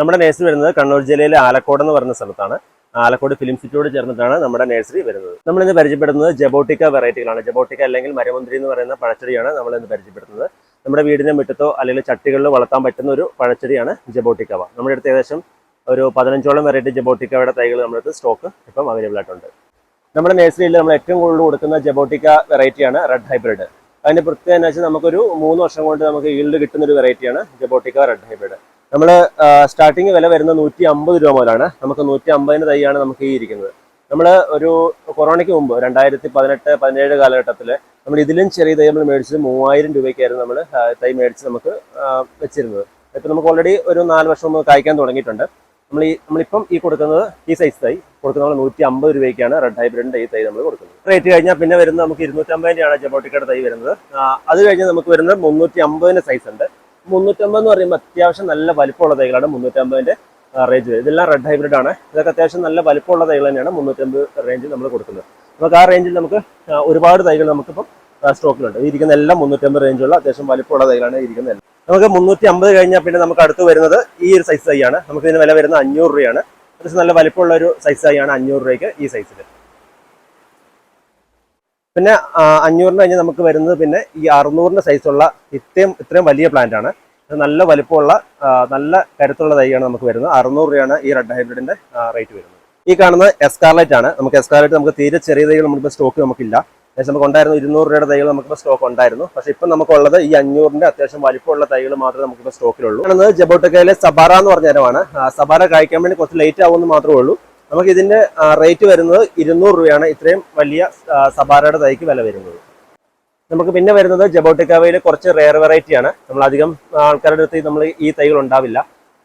നമ്മുടെ നേഴ്സറി വരുന്നത് കണ്ണൂർ ജില്ലയിലെ ആലക്കോട് എന്ന് പറയുന്ന സ്ഥലത്താണ്. ആലക്കോട് ഫിലിം സിറ്റിയോട് ചേർന്നിട്ടാണ് നമ്മുടെ നേഴ്സറി വരുന്നത്. നമ്മൾ ഇന്ന് പരിചയപ്പെടുന്നത് ജബോട്ടിക്ക വെറൈറ്റികളാണ്. ജബോട്ടിക്ക അല്ലെങ്കിൽ മരമുന്തിരി എന്ന് പറയുന്ന പഴച്ചെടിയാണ് നമ്മൾ ഇന്ന് പരിചയപ്പെടുത്തുന്നത്. നമ്മുടെ വീടിന്റെ മുറ്റത്തോ അല്ലെങ്കിൽ ചട്ടികളിലോ വളർത്താൻ പറ്റുന്ന ഒരു പഴച്ചെടിയാണ് ജബോട്ടിക്കവ നമ്മുടെ അടുത്ത് ഏകദേശം ഒരു പതിനഞ്ചോളം വെറൈറ്റി ജബോട്ടിക്കയുടെ തൈകൾ നമ്മുടെ അടുത്ത് സ്റ്റോക്ക് ഇപ്പം അവൈലബിൾ ആയിട്ടുണ്ട്. നമ്മുടെ നേഴ്സറിയിൽ നമ്മൾ ഏറ്റവും കൂടുതൽ കൊടുക്കുന്ന ജബോട്ടിക്ക വെറൈറ്റിയാണ് റെഡ് ഹൈബ്രിഡ് അതിന്റെ പ്രത്യേകത എന്ന് വെച്ചാൽ നമുക്കൊരു മൂന്ന് വർഷം കൊണ്ട് നമുക്ക് ഈൽഡ് കിട്ടുന്ന ഒരു വെറൈറ്റിയാണ് ജബോട്ടിക്ക റെഡ് ഹൈബ്രിഡ് നമ്മൾ സ്റ്റാർട്ടിങ് വില വരുന്ന നൂറ്റി അമ്പത് രൂപ മുതലാണ്. നമുക്ക് നൂറ്റി അമ്പതിന് തൈയാണ് നമുക്ക് ഈ ഇരിക്കുന്നത്. നമ്മൾ ഒരു കൊറോണയ്ക്ക് മുമ്പ് രണ്ടായിരത്തി പതിനെട്ട് പതിനേഴ് കാലഘട്ടത്തിൽ നമ്മൾ ഇതിലും ചെറിയ തൈ നമ്മൾ മേടിച്ചത് മൂവായിരം രൂപയ്ക്കായിരുന്നു നമ്മൾ തൈ മേടിച്ച് നമുക്ക് വെച്ചിരുന്നത്. ഇപ്പം നമുക്ക് ഓൾറെഡി ഒരു നാല് വർഷം മുമ്പ് കായ്ക്കാൻ തുടങ്ങിയിട്ടുണ്ട്. നമ്മൾ ഈ നമ്മളിപ്പം ഈ കൊടുക്കുന്നത് ഈ സൈസ് തൈ കൊടുക്കുന്നത് നൂറ്റി അമ്പത് രൂപയ്ക്കാണ് റെഡ് ഹൈബ്രിഡിന്റെ ഈ തൈ നമ്മൾ കൊടുക്കുന്നത്. റേറ്റ് കഴിഞ്ഞാൽ പിന്നെ വരുന്നത് നമുക്ക് ഇരുന്നൂറ്റമ്പതിന്റെയാണ് ജബോട്ടിക്കയുടെ തൈ വരുന്നത്. അത് കഴിഞ്ഞ് നമുക്ക് വരുന്നത് മുന്നൂറ്റി അമ്പതിന്റെ സൈസ് ഉണ്ട്. മുന്നൂറ്റമ്പത് എന്ന് പറയുമ്പോൾ അത്യാവശ്യം നല്ല വലിപ്പമുള്ള തൈകളാണ് മുന്നൂറ്റമ്പതിന്റെ റേഞ്ച് വരും ഇതെല്ലാം റെഡ് ഹൈബ്രിഡ് ആണ്. ഇതൊക്കെ അത്യാവശ്യം നല്ല വലിപ്പമുള്ള തൈകൾ തന്നെയാണ് മുന്നൂറ്റമ്പത് റേഞ്ച് നമ്മൾ കൊടുക്കുന്നത്. നമുക്ക് ആ റേഞ്ചിൽ നമുക്ക് ഒരുപാട് തൈകൾ നമുക്കിപ്പം സ്റ്റോക്കിലുണ്ട് ഇരിക്കുന്ന എല്ലാം മുന്നൂറ്റമ്പത് റേഞ്ചുള്ള അത്യാവശ്യം വലിപ്പമുള്ള തൈകളാണ് ഇരിക്കുന്നത് നമുക്ക് മുന്നൂറ്റി അമ്പത് കഴിഞ്ഞാൽ പിന്നെ നമുക്ക് അടുത്ത് വരുന്നത് ഈ ഒരു സൈസ് തൈയാണ് നമുക്ക് ഇതിന് വില വരുന്നത് അഞ്ഞൂറ് രൂപയാണ്. അത്യാവശ്യം നല്ല വലിപ്പമുള്ള ഒരു സൈസ് തൈയാണ് അഞ്ഞൂറ് രൂപയ്ക്ക് ഈ സൈസിൽ പിന്നെ അഞ്ഞൂറിന് കഴിഞ്ഞ് നമുക്ക് വരുന്നത് പിന്നെ ഈ അറുന്നൂറിന്റെ സൈസുള്ള ഇത്രയും ഇത്രയും വലിയ പ്ലാന്റ് ആണ്. നല്ല വലിപ്പമുള്ള നല്ല കരുത്തുള്ള തൈയാണ് നമുക്ക് വരുന്നത്. അറുന്നൂറ് രൂപയാണ് ഈ റെഡ് ഹൈബ്രിഡിന്റെ റേറ്റ് വരുന്നത്. ഈ കാണുന്ന എസ്കാർലൈറ്റ് ആണ്. നമുക്ക് എസ്കാർലൈറ്റ് നമുക്ക് തീരെ ചെറിയ തൈകൾ നമുക്കിപ്പോൾ സ്റ്റോക്ക് നമുക്കില്ല. ഏകദേശം നമുക്ക് ഉണ്ടായിരുന്നു ഇരുന്നൂറ് രൂപയുടെ തൈകൾ നമുക്കിപ്പോൾ സ്റ്റോക്ക് ഉണ്ടായിരുന്നു. പക്ഷേ ഇപ്പം നമുക്കുള്ളത് ഈ അഞ്ഞൂറിന്റെ അത്യാവശ്യം വലിപ്പമുള്ള തൈകൾ മാത്രമേ നമുക്കിപ്പോൾ സ്റ്റോക്കിലുള്ളൂ കാണുന്നത് ജബോട്ടക്കയിലെ സബാറ എന്ന് പറഞ്ഞ നേരമാണ് സബാറ കഴിക്കാൻ വേണ്ടി കുറച്ച് ലേറ്റ് ആവുമെന്ന് മാത്രമേ ഉള്ളൂ. നമുക്ക് ഇതിന്റെ റേറ്റ് വരുന്നത് ഇരുന്നൂറ് രൂപയാണ് ഇത്രയും വലിയ സബാരയുടെ തൈക്ക് വില വരുന്നത്. നമുക്ക് പിന്നെ വരുന്നത് ജബോട്ടിക്കാവയിൽ കുറച്ച് റെയർ വെറൈറ്റിയാണ് നമ്മൾ അധികം ആൾക്കാരുടെ അടുത്ത് നമ്മൾ ഈ തൈകൾ ഉണ്ടാവില്ല.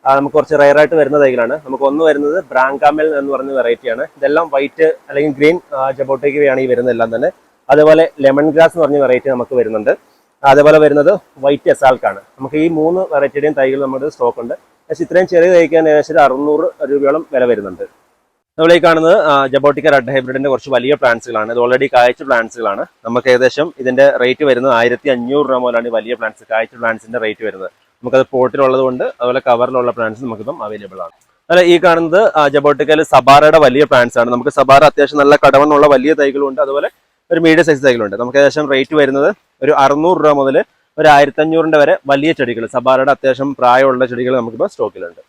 നമുക്ക് കുറച്ച് റെയർ ആയിട്ട് വരുന്ന തൈകളാണ്. നമുക്ക് ഒന്ന് വരുന്നത് ബ്രാങ്കാമൽ എന്ന് പറയുന്ന വെറൈറ്റിയാണ് ഇതെല്ലാം വൈറ്റ് അല്ലെങ്കിൽ ഗ്രീൻ ജബോട്ടിക്കവയാണ് ഈ വരുന്ന എല്ലാം തന്നെ. അതേപോലെ ലെമൺ ഗ്രാസ് എന്ന് പറഞ്ഞ വെറൈറ്റി നമുക്ക് വരുന്നുണ്ട്. അതേപോലെ വരുന്നത് വൈറ്റ് എസാൾക്കാണ് നമുക്ക് ഈ മൂന്ന് വെറൈറ്റിയുടെയും തൈകൾ നമ്മുടെ സ്റ്റോക്ക് ഉണ്ട്. പക്ഷേ ഇത്രയും ചെറിയ തൈക്കാൻ ഏകദേശം അറുന്നൂറ് രൂപയോളം വില വരുന്നുണ്ട്. നമ്മൾ ഈ കാണുന്നത് ജബോട്ടിക്ക റെഡ് ഹൈബ്രിഡിന്റെ കുറച്ച് വലിയ പ്ലാന്റ്സുകളാണ്. ഇത് ഓൾറെഡി കായ്ച്ച പ്ലാന്റ്സുകളാണ്. നമുക്ക് ഏകദേശം ഇതിന്റെ റേറ്റ് വരുന്നത് ആയിരത്തി അഞ്ഞൂറ് രൂപ മുതലാണ് ഈ വലിയ പ്ലാന്റ്സ് കായ്ച്ച പ്ലാന്റ്സിന്റെ റേറ്റ് വരുന്നത്. നമുക്കത് പോട്ടിലുള്ളത് കൊണ്ട് അതുപോലെ കവറിലുള്ള പ്ലാന്റ്സ് നമുക്കിപ്പം അവൈലബിൾ ആണ്. അല്ല ഈ കാണുന്നത് ജബോട്ടിക്കയിൽ സബാറയുടെ വലിയ പ്ലാന്റ്സ് ആണ്. നമുക്ക് സബാറ അത്യാവശ്യം നല്ല കടവണ്ണുള്ള വലിയ തൈകളുണ്ട്. അതുപോലെ ഒരു മീഡിയം സൈസ് തൈകളുണ്ട്. നമുക്ക് ഏകദേശം റേറ്റ് വരുന്നത് ഒരു അറുന്നൂറ് രൂപ മുതൽ ഒരു ആയിരത്തി അഞ്ഞൂറിന്റെ വരെ വലിയ ചെടികൾ സബാറയുടെ അത്യാവശ്യം പ്രായമുള്ള ചെടികൾ നമുക്കിപ്പോൾ സ്റ്റോക്കിലുണ്ട്